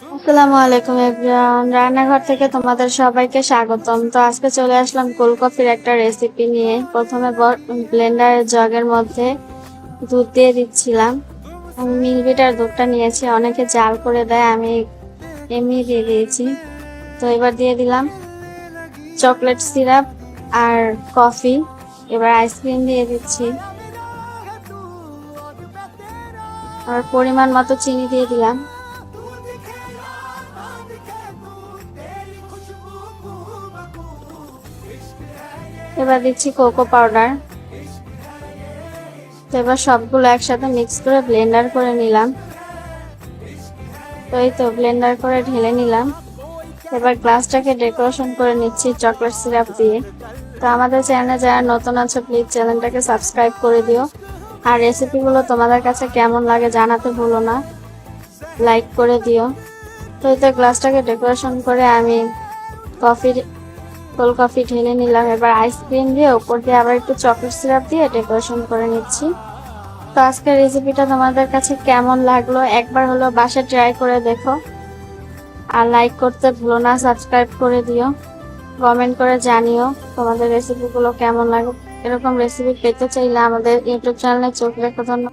আসসালামু আলাইকুম এভরিওয়ান। রান্নাঘর থেকে তোমাদের সবাইকে স্বাগতম। তো আজকে চলে আসলাম কোল্ড কফির একটা রেসিপি নিয়ে। প্রথমে ব্লেন্ডারের জগের মধ্যে দুধ দিয়ে দিচ্ছিলাম। আমি মিলবিটার দুধটা নিয়েছি। অনেকে জাল করে দেয়, আমি এমনি দিয়ে দিয়েছি। তো এবার দিয়ে দিলাম চকলেট সিরাপ আর কফি এবার আইসক্রিম দিয়ে দিচ্ছি। আর পরিমাণ মতো চিনি দিয়ে দিলাম। এবার দিচ্ছি কোকো পাউডার। তো এবার সবগুলো একসাথে মিক্স করে ব্লেন্ডার করে নিলাম। তো এই তো ব্লেন্ডার করে ঢেলে নিলাম। এবার গ্লাসটাকে ডেকোরেশন করে নিচ্ছি চকলেট সিরাপ দিয়ে। তো আমাদের চ্যানেলে যারা নতুন আছে, প্লিজ চ্যানেলটাকে সাবস্ক্রাইব করে দিও। আর রেসিপিগুলো তোমাদের কাছে কেমন লাগে জানাতে ভুলো না। লাইক করে দিও। তো এই তো গ্লাসটাকে ডেকোরেশন করে আমি কফি কোল্ড কফি ঢেলে নিলাম। এবার আইসক্রিম দিয়ে উপর দিয়ে আবার একটু চকলেট সিরাপ দিয়ে ডেকোরেশন করে নিচ্ছি। তো আজকের রেসিপিটা তোমাদের কাছে কেমন লাগল একবার হলো বাসায় ট্রাই করে দেখো। আর লাইক করতে ভুলো না সাবস্ক্রাইব করে দিও। কমেন্ট করে জানিও তোমাদের রেসিপিগুলো কেমন লাগে। এরকম রেসিপি পেতে চাইলে আমাদের ইউটিউব চ্যানেলে চোখ রেখো। ধন্যবাদ।